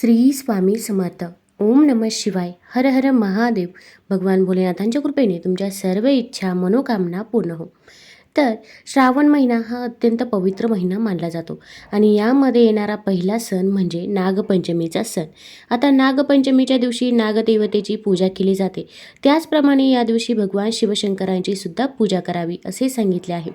श्री स्वामी समर्थ. ओम नम शिवाय. हर हर महादेव. भगवान भोलेनाथांच्या कृपेने तुमच्या सर्व इच्छा मनोकामना पूर्ण हो. तर श्रावण महिना हा अत्यंत पवित्र महिना मानला जातो. आणि यामध्ये येणारा पहिला सण म्हणजे नागपंचमीचा सण. आता नागपंचमीच्या दिवशी नागदेवतेची पूजा केली जाते. त्याचप्रमाणे या दिवशी भगवान शिवशंकरांची सुद्धा पूजा करावी असे सांगितले आहे.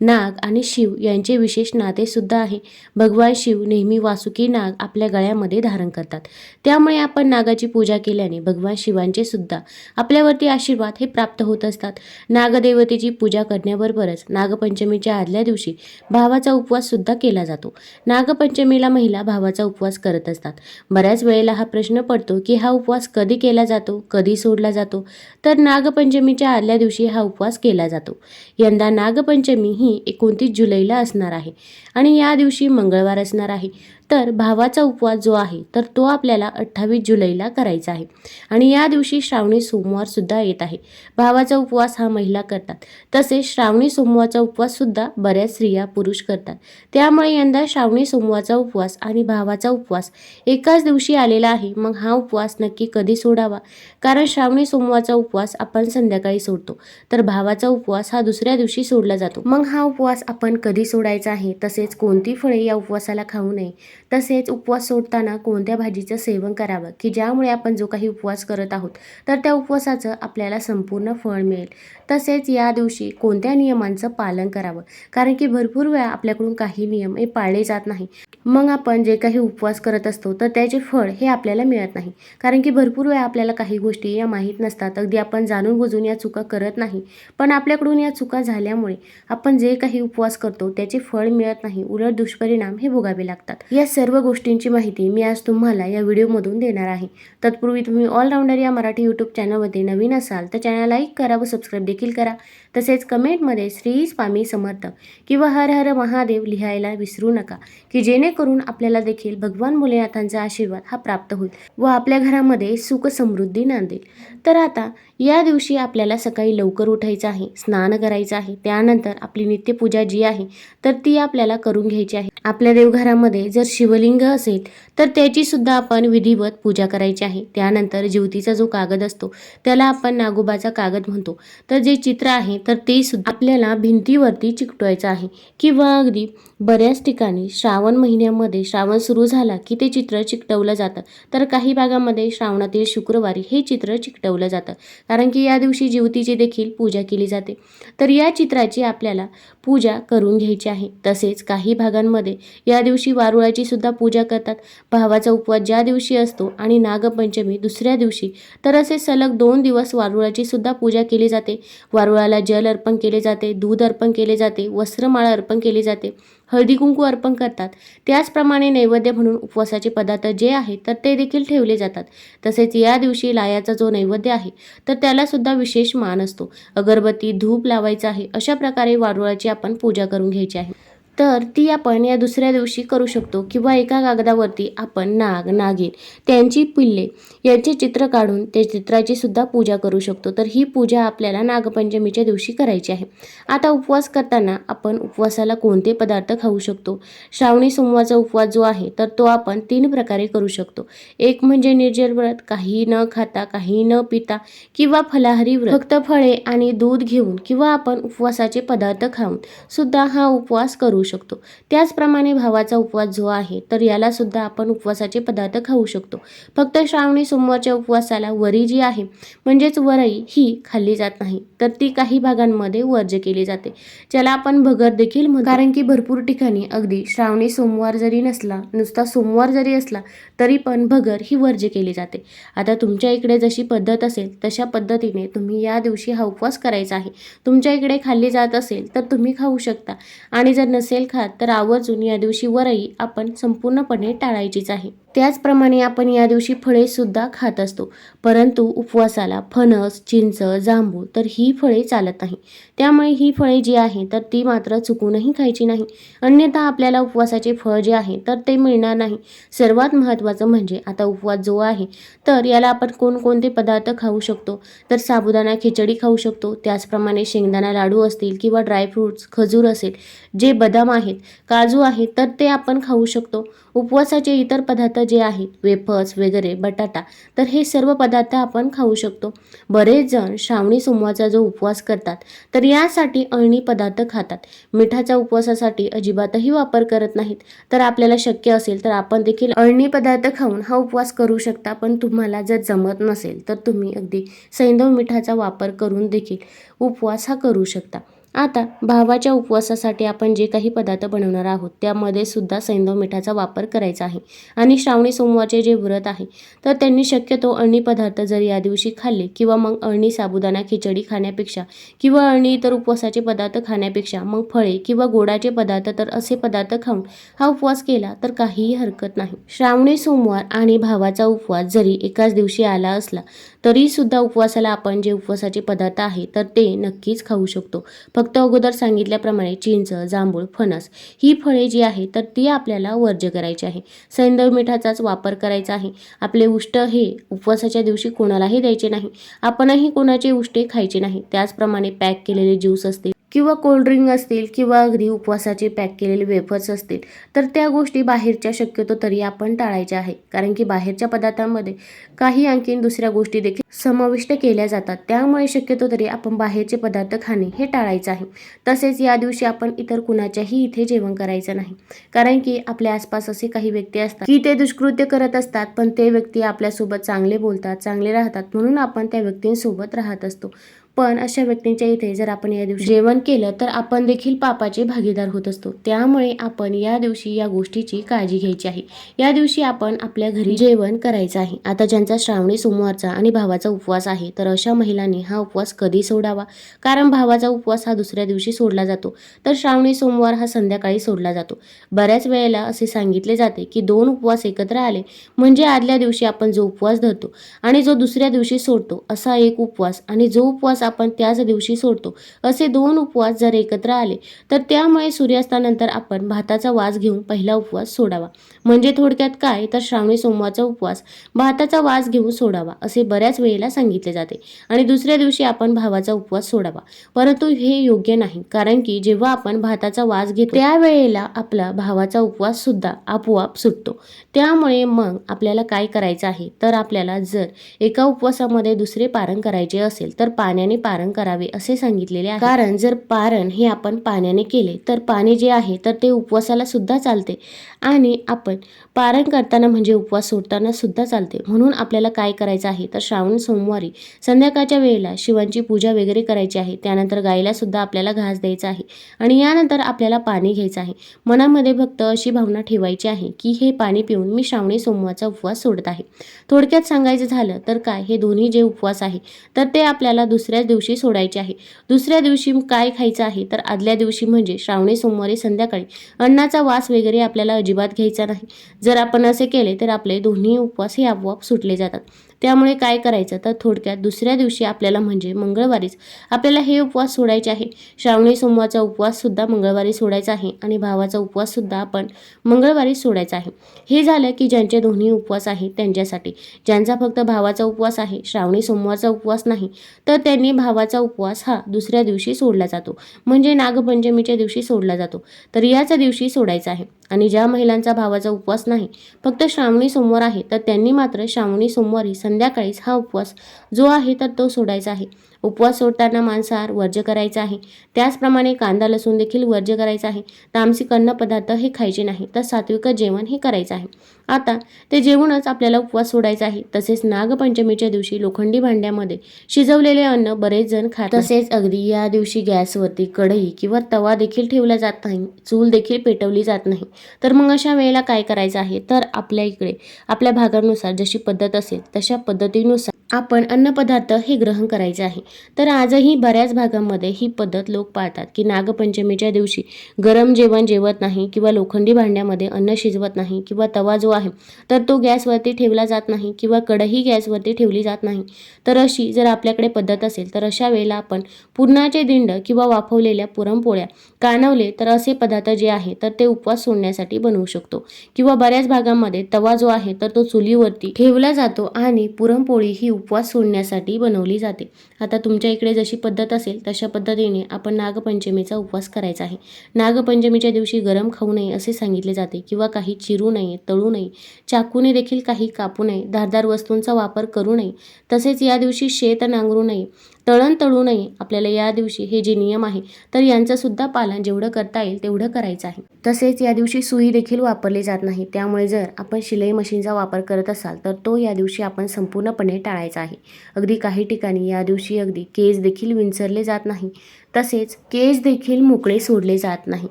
नाग आणि शिव यांचे विशेष नातेसुद्धा आहे. भगवान शिव नेहमी वासुकी नाग आपल्या गळ्यामध्ये धारण करतात. त्यामुळे आपण नागाची पूजा केल्याने भगवान शिवांचे सुद्धा आपल्यावरती आशीर्वाद हे प्राप्त होत असतात. नागदेवतेची पूजा करण्याबरोबरच नागपंचमीच्या आदल्या दिवशी भावाचा उपवास सुद्धा केला जातो. नागपंचमीला महिला भावाचा उपवास करत असतात. बऱ्याच वेळेला हा प्रश्न पडतो की हा उपवास कधी केला जातो कधी सोडला जातो? तर नागपंचमीच्या आदल्या दिवशी हा उपवास केला जातो. यंदा नागपंचमी ही एकोणतीस जुलैला असणार आहे आणि या दिवशी मंगळवार असणार आहे. तर भावाचा उपवास जो आहे तर तो आपल्याला अठ्ठावीस जुलैला करायचा आहे. आणि या दिवशी श्रावणी सोमवार सुद्धा येत आहे. भावाचा उपवास हा महिला करतात. तसेच श्रावणी सोमवारचा उपवास सुद्धा बऱ्याच स्त्रिया पुरुष करतात. त्यामुळे यंदा श्रावणी सोमवारचा उपवास आणि भावाचा उपवास एकाच दिवशी आलेला आहे. मग हा उपवास नक्की कधी सोडावा? कारण श्रावणी सोमवारचा उपवास आपण संध्याकाळी सोडतो. तर भावाचा उपवास हा दुसऱ्या दिवशी सोडला जातो. मग हा उपवास आपण कधी सोडायचा आहे? तसेच कोणती फळे या उपवासाला खाऊ नये? तसेच उपवास सोडताना कोणत्या भाजीचं सेवन करावं? की ज्यामुळे आपण जो काही उपवास करत आहोत तर त्या उपवासाचं आपल्याला संपूर्ण फळ मिळेल. तसेच या दिवशी कोणत्या नियमांचं पालन करावं? कारण की भरपूर वेळा आपल्याकडून काही नियम हे पाळले जात नाही. मग आपण जे काही उपवास करत असतो तर त्याचे फळ हे आपल्याला मिळत नाही. कारण की भरपूर वेळा आपल्याला काही गोष्टी या माहीत नसतात. अगदी आपण जाणून बुजून या चुका करत नाही. पण आपल्याकडून या चुका झाल्यामुळे आपण जे काही उपवास करतो त्याचे फळ मिळत नाही. उलट दुष्परिणाम हे भोगावे लागतात. या सर्व सर्व गोष्टींची माहिती मी आज तुम्हाला या व्हिडिओमधून देणार आहे. तत्पूर्वी तुम्ही ऑलराऊंडर या मराठी यूट्यूब चॅनलमध्ये नवीन असाल तर चॅनल लाईक करा व सबस्क्राईब देखील करा. तसेच कमेंटमध्ये श्री स्वामी समर्थ किंवा हर हर महादेव लिहायला विसरू नका की जेणेकरून आपल्याला देखील भगवान भोलेनाथांचा आशीर्वाद हा प्राप्त होईल व आपल्या घरामध्ये सुख समृद्धी नांदेल. तर आता या दिवशी आपल्याला सकाळी लवकर उठायचं आहे स्नान करायचं आहे त्यानंतर आपली नित्यपूजा जी आहे तर ती आपल्याला करून घ्यायची आहे. आपल्या देवघरामध्ये जर शिवलिंग असेल तर त्याची सुद्धा आपण विधिवत पूजा करायची आहे. त्यानंतर ज्योतीचा जो कागद असतो त्याला आपण नागोबाचा कागद म्हणतो. तर जे चित्र आहे तर ते सुद्धा आपल्याला भिंतीवरती चिकटवायचं आहे. किंवा अगदी बऱ्याच ठिकाणी श्रावण महिन्यामध्ये श्रावण सुरू झाला की ते चित्र चिकटवलं जातं. तर काही भागामध्ये श्रावणातील शुक्रवारी हे चित्र चिकटवलं जातं. कारण की या दिवशी ज्योतीची देखील पूजा केली जाते. तर या चित्राची आपल्याला पूजा करून घ्यायची आहे. तसेच काही भागांमध्ये या दिवशी वारुळाची सुद्धा पूजा करतात. भावाचा उपवास ज्या दिवशी असतो आणि नागपंचमी दुसऱ्या दिवशी तर असे सलग दोन दिवस वारुळाची सुद्धा पूजा केली जाते. वारुळाला जल अर्पण केले जाते दूध अर्पण केले जाते वस्त्रमाळा अर्पण केली जाते हळदी कुंकू अर्पण करतात. त्याचप्रमाणे नैवेद्य म्हणून उपवासाचे पदार्थ जे आहेत तर ते देखील ठेवले जातात. तसेच या दिवशी लायाचा जो नैवेद्य आहे तर त्याला सुद्धा विशेष मान असतो. अगरबत्ती धूप लावायचा आहे अशा प्रकारे वारुळाची आपण पूजा करून घ्यायची आहे. तर ती आपण या दुसऱ्या दिवशी करू शकतो. किंवा एका कागदावरती आपण नाग नागिन त्यांची पिल्ले यांचे चित्र काढून त्या चित्राची सुद्धा पूजा करू शकतो. तर ही पूजा आपल्याला नागपंचमीच्या दिवशी करायची आहे. आता उपवास करताना आपण उपवासाला कोणते पदार्थ खाऊ शकतो? श्रावणी सोमवारचा उपवास जो आहे तर तो आपण तीन प्रकारे करू शकतो. एक म्हणजे निर्जल व्रत काही न खाता काही न पिता किंवा फलाहारी व्रत. फक्त फळे आणि दूध घेऊन किंवा आपण उपवासाचे पदार्थ खाऊन सुद्धा हा उपवास करू शकतो. त्याचप्रमाणे भावाचा उपवास जो आहे तर याला सुद्धा आपण उपवासाचे पदार्थ खाऊ शकतो. फक्त श्रावणी सोमवारच्या उपवासाला वरी जी आहे म्हणजेच वरई ही खाल्ली जात नाही तर ती काही भागांमध्ये वर्ज्य केली जाते. ज्याला आपण भगर देखील कारण की भरपूर ठिकाणी अगदी श्रावणी सोमवार जरी नसला नुसता सोमवार जरी असला तरी पण भगर ही वर्ज्य केली जाते. आता तुमच्या इकडे जशी पद्धत असेल तशा पद्धतीने तुम्ही या दिवशी हा उपवास करायचा आहे. तुमच्या इकडे खाल्ली जात असेल तर तुम्ही खाऊ शकता. आणि जर नसेल खात तर आवर्जून या दिवशी वरई आपण संपूर्णपणे टाळायचीच आहे. त्याचप्रमाणे आपण या दिवशी फळे सुद्धा खात असतो. परंतु उपवासाला फणस चिंच जांभूळ तर ही फळे चालत नाही. त्यामुळे ही फळे जी आहे तर ती मात्र चुकूनही खायची नाही. अन्यथा आपल्याला उपवासाचे फळ जे आहे तर ते मिळणार नाही. सर्वात महत्त्वाचं म्हणजे आता उपवास जो आहे तर याला आपण कोणकोणते पदार्थ खाऊ शकतो? तर साबुदाणा खिचडी खाऊ शकतो. त्याचप्रमाणे शेंगदाणा लाडू असतील किंवा ड्रायफ्रूट्स खजूर असेल जे बदाम बदाम आहेत काजू आहेत तर ते आपण खाऊ शकतो. उपवासाचे इतर पदार्थ जे आहेत वेफर्स वगैरे बटाटा तर हे सर्व पदार्थ आपण खाऊ शकतो. बरेच जण श्रावणी सोमवारचा जो उपवास करतात तर यासाठी अळणी पदार्थ खातात. मिठाच्या उपवासासाठी अजिबातही वापर करत नाहीत. तर आपल्याला शक्य असेल तर आपण देखील अळणी पदार्थ खाऊन हा उपवास करू शकता पण तुम्हाला जर जमत नसेल तर तुम्ही अगदी सैंधव मिठाचा वापर करून देखील उपवास हा करू शकता. आता भावाच्या उपवासासाठी आपण जे काही पदार्थ बनवणार आहोत त्यामध्ये सुद्धा सैंधव मिठाचा वापर करायचा आहे. आणि श्रावणी सोमवारचे जे व्रत आहे तर त्यांनी शक्यतो अळणी पदार्थ जर या दिवशी खाल्ले किंवा मग अळणी साबुदाणा खिचडी खाण्यापेक्षा किंवा अळणी इतर उपवासाचे पदार्थ खाण्यापेक्षा मग फळे किंवा गोडाचे पदार्थ तर असे पदार्थ खाऊन हा उपवास केला तर काहीही हरकत नाही. श्रावणी सोमवार आणि भावाचा उपवास जरी एकाच दिवशी आला असला तरी सुद्धा उपवासाला आपण जे उपवासाचे पदार्थ आहे तर ते नक्कीच खाऊ शकतो. फक्त अगोदर सांगितल्याप्रमाणे चिंच जांभूळ फणस ही फळे जी आहे तर ती आपल्याला वर्ज्य करायची आहे. सैंदव मिठाचाच वापर करायचा आहे. आपले उष्ट हे उपवासाच्या दिवशी कोणालाही द्यायचे नाही. आपणही कोणाचे उष्टे खायचे नाही. त्याचप्रमाणे पॅक केलेले ज्यूस असते किंवा कोल्ड्रिंक असतील किंवा अगदी उपवासाचे पॅक केलेले वेफर्स असतील तर त्या गोष्टी बाहेरच्या शक्यतो तरी आपण टाळायच्या आहे कारण की बाहेरच्या पदार्थांमध्ये काही आणखीन दुसऱ्या गोष्टी देखील समाविष्ट केल्या जातात. त्यामुळे शक्यतो तरी आपण बाहेरचे पदार्थ खाणे हे टाळायचं आहे. तसेच या दिवशी आपण इतर कुणाच्याही इथे जेवण करायचं नाही. कारण की आपल्या आसपास असे काही व्यक्ती असतात की ते दुष्कृत्य करत असतात पण ते व्यक्ती आपल्यासोबत चांगले बोलतात चांगले राहतात म्हणून आपण त्या व्यक्तींसोबत राहत असतो. पण अशा व्यक्तींच्या इथे जर आपण या दिवशी जेवण केलं तर आपण देखील पापाचे भागीदार होत असतो. त्यामुळे आपण या दिवशी या गोष्टीची काळजी घ्यायची आहे. या दिवशी आपण आपल्या घरी जेवण करायचं आहे. आता ज्यांचा श्रावणी सोमवारचा आणि भावाचा उपवास आहे तर अशा महिलांनी हा उपवास कधी सोडावा? कारण भावाचा उपवास हा दुसऱ्या दिवशी सोडला जातो. तर श्रावणी सोमवार हा संध्याकाळी सोडला जातो. बऱ्याच वेळेला असे सांगितले जाते की दोन उपवास एकत्र आले म्हणजे आदल्या दिवशी आपण जो उपवास धरतो आणि जो दुसऱ्या दिवशी सोडतो असा एक उपवास. आणि जो उपवास आपण त्याच दिवशी सोडतो. असे दोन उपवास जर एकत्र आले तर त्यामुळे सूर्यास्तानंतर आपण भाताचा वास घेऊन पहिला उपवास सोडावा. म्हणजे थोडक्यात काय? तर श्रावणी सोमवारचा उपवास. भाताचा वास घेऊन सोडावा असे बऱ्याच वेळेला सांगितले जाते. आणि दुसऱ्या दिवशी आपण भावाचा उपवास सोडावा. परंतु हे योग्य नाही कारण की जेव्हा आपण भाताचा वास घेतो त्यावेळेला आपला भावाचा उपवास सुद्धा आपोआप सुटतो. त्यामुळे मग आपल्याला काय करायचं आहे? तर आपल्याला जर एका उपवासामध्ये दुसरे पारण करायचे असेल तर पाण्याने पारण करावे असे सांगितलेले आहे. कारण जर पारण हे आपण पाण्याने केले तर पाणी जे आहे तर ते उपवासाला सुद्धा चालते. आणि आपण पारण करताना म्हणजे उपवास सोडताना सुद्धा चालते. म्हणून आपल्याला काय करायचं आहे तर श्रावण सोमवारी संध्याकाळच्या वेळेला शिवांची पूजा वगैरे करायची आहे. त्यानंतर गाईला सुद्धा आपल्याला घास द्यायचा आहे. आणि यानंतर आपल्याला पाणी घ्यायचं आहे. मनामध्ये फक्त अशी भावना ठेवायची आहे की हे पाणी पिऊन मी श्रावणी सोमवारचा उपवास सोडत आहे. थोडक्यात सांगायचं झालं तर काय हे दोन्ही जे उपवास आहे तर ते आपल्याला दुसऱ्या दुसऱ्याच दिवशी सोडायचे आहे. दुसऱ्या दिवशी काय खायचं आहे? तर आदल्या दिवशी म्हणजे श्रावणी सोमवारी संध्याकाळी. अन्नाचा वास वगैरे आपल्याला अजिबात घ्यायचा नाही. जर आपण असे केले तर आपले दोन्ही उपवास हे आपोआप सुटले जातात. त्यामुळे काय करायचं? तर थोडक्यात दुसऱ्या दिवशी आपल्याला म्हणजे मंगळवारीच आपल्याला हे उपवास सोडायचे आहे. श्रावणी सोमवारचा उपवास सुद्धा मंगळवारी सोडायचा आहे आणि भावाचा उपवास सुद्धा आपण मंगळवारी सोडायचा आहे. हे झालं की ज्यांचे दोन्ही उपवास आहेत त्यांच्यासाठी. ज्यांचा फक्त भावाचा उपवास आहे श्रावणी सोमवारचा उपवास नाही तर त्यांनी भावाचा उपवास हा दुसऱ्या दिवशी सोडला जातो. म्हणजे नागपंचमीच्या दिवशी सोडला जातो. तर याच दिवशी सोडायचा आहे. आणि ज्या महिलांचा भावाचा उपवास नाही फक्त श्रावणी सोमवार आहे तर त्यांनी मात्र श्रावणी सोमवारी संध्याकाळीच हा उपवास जो आहे तर तो सोडायचा आहे. उपवास सोडताना मांसाहार वर्ज्य करायचा आहे. त्याचप्रमाणे कांदा लसूण देखील वर्ज्य करायचा आहे. तामसिक अन्न पदार्थ हे खायचे नाही तर सात्विक जेवण हे करायचं आहे. आता ते जेवूनच आपल्याला उपवास सोडायचा आहे. तसेच नागपंचमीच्या दिवशी लोखंडी भांड्यामध्ये शिजवलेले अन्न बरेच जण खात तसेच अगदी या दिवशी गॅसवरती कढई किंवा तवा देखील ठेवला जात नाही. चूल देखील पेटवली जात नाही. तर मग अशा वेळेला काय करायचं आहे? तर आपल्या इकडे आपल्या भागानुसार जशी पद्धत असेल तशा पद्धतीनुसार आपण अन्नपदार्थ हे ग्रहण करायचे आहे. तर आजही बऱ्याच भागांमध्ये ही पद्धत लोक पाळतात की नागपंचमीच्या दिवशी गरम जेवण जेवत नाही किंवा लोखंडी भांड्यामध्ये अन्न शिजवत नाही किंवा तवा जो आहे तर तो गॅसवरती ठेवला जात नाही किंवा कढई गॅसवरती ठेवली जात नाही. तर अशी जर आपल्याकडे पद्धत असेल तर अशा वेळेला आपण पुरणाचे दिंड किंवा वाफवलेल्या पुरणपोळ्या कानवले तर असे पदार्थ जे आहे तर ते उपवास सोडण्यासाठी बनवू शकतो. किंवा बऱ्याच भागांमध्ये तवा जो आहे तर तो चुलीवरती ठेवला जातो आणि पुरणपोळी ही उपवास सोडण्यासाठी बनवली जाते. आता तुमच्या इकडे जशी पद्धत असेल तशा पद्धतीने आपण नागपंचमीचा उपवास करायचा आहे. नागपंचमीच्या दिवशी गरम खाऊ नये असे सांगितले जाते किंवा काही चिरू नये तळू नये चाकूने देखील काही कापू नये धारदार वस्तूंचा वापर करू नये. तसेच या दिवशी शेत नांगरू नये. तळण तळू नये. आपल्याला या दिवशी हे जे नियम आहे तर यांचं सुद्धा पालन जेवढं करता येईल तेवढं करायचं आहे. तसेच या दिवशी सुई देखील वापरली जात नाही. त्यामुळे जर आपण शिलाई मशीनचा वापर करत असाल तर तो या दिवशी आपण संपूर्णपणे टाळायचा आहे. अगदी काही ठिकाणी या दिवशी अगदी केस देखील विंचरले जात नाही. तसेच केस देखील मोकळे सोडले जात नाही.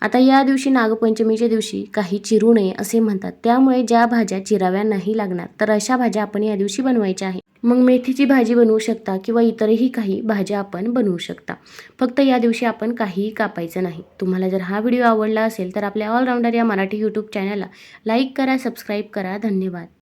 आता या दिवशी नागपंचमीच्या दिवशी काही चिरू नये असे म्हणतात. त्यामुळे ज्या भाज्या चिराव्या नाही लागणार तर अशा भाज्या आपण या दिवशी बनवायच्या आहे मग मेथीची भाजी बनवू शकता किंवा इतरही काही भाज्या आपण बनवू शकता. फक्त या दिवशी आपण काहीही कापायचं नाही. तुम्हाला जर हा व्हिडिओ आवडला असेल तर आपल्या ऑलराऊंडर या मराठी यूट्यूब चॅनलला लाईक करा सबस्क्राईब करा. धन्यवाद.